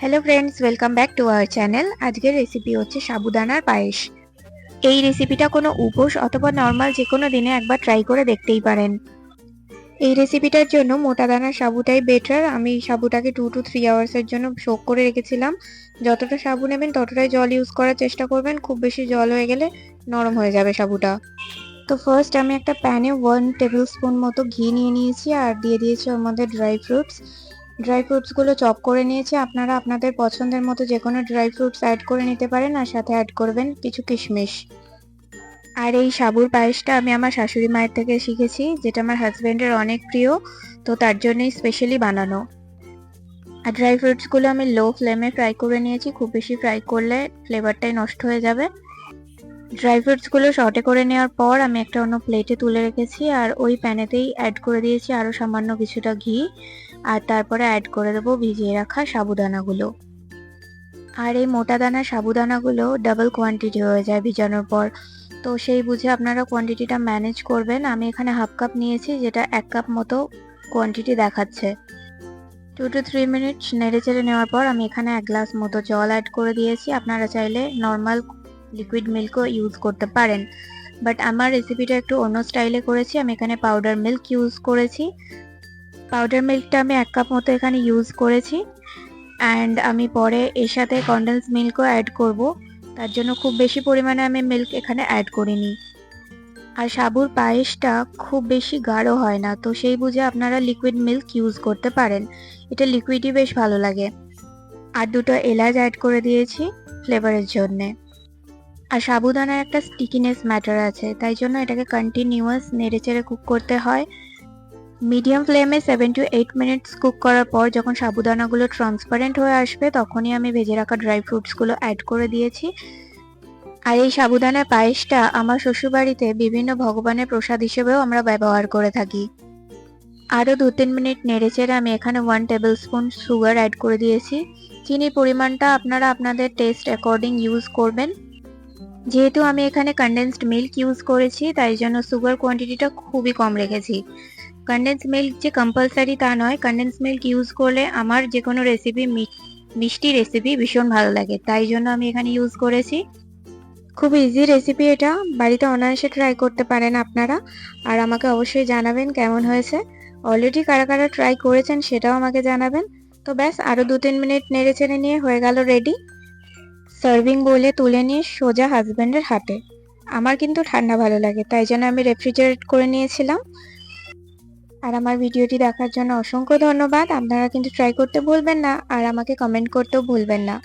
Hello friends welcome back to our channel আজকের recipe হচ্ছে সাবুদানার পায়েস। এই রেসিপিটা কোনো উপোস অথবা নর্মাল যে কোনো দিনে একবার ট্রাই করে দেখতেই পারেন। এই রেসিপিটার জন্য মোটা দানার সাবুটাই বেটার আমি সাবুটাকে টু টু থ্রি আওয়ার্সের জন্য শোক করে রেখেছিলাম। যতটা সাবু নেবেন ততটাই জল ইউজ করার চেষ্টা করবেন। খুব বেশি জল হয়ে গেলে নরম হয়ে যাবে সাবুটা। তো ফার্স্ট আমি একটা প্যানে ওয়ান টেবিল স্পুন মতো ঘি নিয়ে নিয়েছি আর দিয়ে দিয়েছি ওর মধ্যে ড্রাই ফ্রুটস ড্রাই ফ্রুটসগুলো চপ করে নিয়েছি। আপনারা আপনাদের পছন্দের মতো যে কোনো ড্রাই ফ্রুটস অ্যাড করে নিতে পারেন আর সাথে অ্যাড করবেন কিছু কিশমিশ। আর এই সাবুর পায়েসটা আমি আমার শাশুড়ি মায়ের থেকে শিখেছি, যেটা আমার হাজব্যান্ডের অনেক প্রিয়, তো তার জন্যই স্পেশালি বানানো। আর ড্রাই ফ্রুটসগুলো আমি লো ফ্লেমে ফ্রাই করে নিয়েছি, খুব বেশি ফ্রাই করলে ফ্লেভারটাই নষ্ট হয়ে যাবে। ড্রাই ফ্রুটসগুলো শর্টে করে নেওয়ার পর আমি একটা অন্য প্লেটে তুলে রেখেছি আর ওই প্যানেতেই অ্যাড করে দিয়েছি আরও সামান্য কিছুটা ঘি। আর তারপরে অ্যাড করে দেবো ভিজিয়ে রাখা সাবুদানাগুলো। আর এই মোটা দানা সাবুদানাগুলো ডাবল কোয়ান্টিটি হয়ে যায় ভিজানোর পর। তো সেই বুঝে আপনারা কোয়ান্টিটিটা ম্যানেজ করবেন। আমি এখানে হাফ কাপ নিয়েছি, যেটা এক কাপ মতো কোয়ান্টিটি দেখাচ্ছে। টু টু থ্রি মিনিট নেড়ে চেড়ে নেওয়ার পর আমি এখানে এক গ্লাস মতো জল অ্যাড করে দিয়েছি। আপনারা চাইলে নর্মাল লিকুইড মিল্কও ইউজ করতে পারেন। বাট আমার রেসিপিটা একটু অন্য স্টাইলে করেছি, আমি এখানে পাউডার মিল্ক ইউজ করেছি। পাউডার মিল্কটা আমি এক কাপ মতো এখানে ইউজ করেছি। অ্যান্ড আমি পরে এর সাথে কন্ডেন্স মিল্কও অ্যাড করব। তার জন্য খুব বেশি পরিমাণে আমি মিল্ক এখানে অ্যাড করিনি। আর সাবুর পায়েসটা খুব বেশি গাঢ় হয় না, তো সেই বুঝে আপনারা লিকুইড মিল্ক ইউজ করতে পারেন। এটা লিকুইডই বেশ ভালো লাগে। আর দুটো এলাচ অ্যাড করে দিয়েছি ফ্লেভারের জন্যে। আর সাবুদানার একটা স্টিকিনেস ম্যাটার আছে, তাই জন্য এটাকে কন্টিনিউয়াস নেড়ে চেড়ে কুক করতে হয়। মিডিয়াম ফ্লেমে seven to eight minutes cook করার পর যখন সাবুদানাগুলো ট্রান্সপারেন্ট হয়ে আসবে, তখনই আমি ভেজে রাখা ড্রাই ফ্রুটসগুলো অ্যাড করে দিয়েছি। আর এই সাবুদানার পায়েসটা আমার শ্বশুরবাড়িতে বিভিন্ন ভগবানের প্রসাদ হিসেবেও আমরা ব্যবহার করে থাকি। আরও দু তিন মিনিট নেড়েচেড়ে আমি এখানে one tablespoon sugar add করে দিয়েছি। চিনির পরিমাণটা আপনারা আপনাদের টেস্ট অ্যাকর্ডিং ইউজ করবেন। যেহেতু আমি এখানে কন্ডেন্সড মিল্ক ইউজ করেছি, তাই জন্য সুগার কোয়ান্টিটিটা খুবই কম রেখেছি। কন্ডেন্স মিল্ক যে কম্পালসারি তা নয় কন্ডেন্স মিল্ক ইউজ করলে আমার যে কোনো রেসিপি মিষ্টি রেসিপি ভীষণ ভালো লাগে। তাই জন্য আমি এখানে ইউজ করেছি। খুব ইজি রেসিপি এটা। বাড়িতে অনায়াসে ট্রাই করতে পারেন আপনারা। আর আমাকে অবশ্যই জানাবেন কেমন হয়েছে। অলরেডি কারা কারা ট্রাই করেছেন সেটাও আমাকে জানাবেন। তো ব্যাস আরও দু তিন মিনিট নেড়ে চেড়ে নিয়ে হয়ে গেল রেডি সার্ভিং বলে তুলে নিয়ে সোজা হাজব্যান্ডের হাতে। আমার কিন্তু ঠান্ডা ভালো লাগে, তাই জন্য আমি রেফ্রিজারেট করে নিয়েছিলাম। আর আমার ভিডিওটি দেখার জন্য অসংখ্য ধন্যবাদ। আপনারা কিন্তু ট্রাই করতে ভুলবেন না, আর আমাকে কমেন্ট করতেও ভুলবেন না।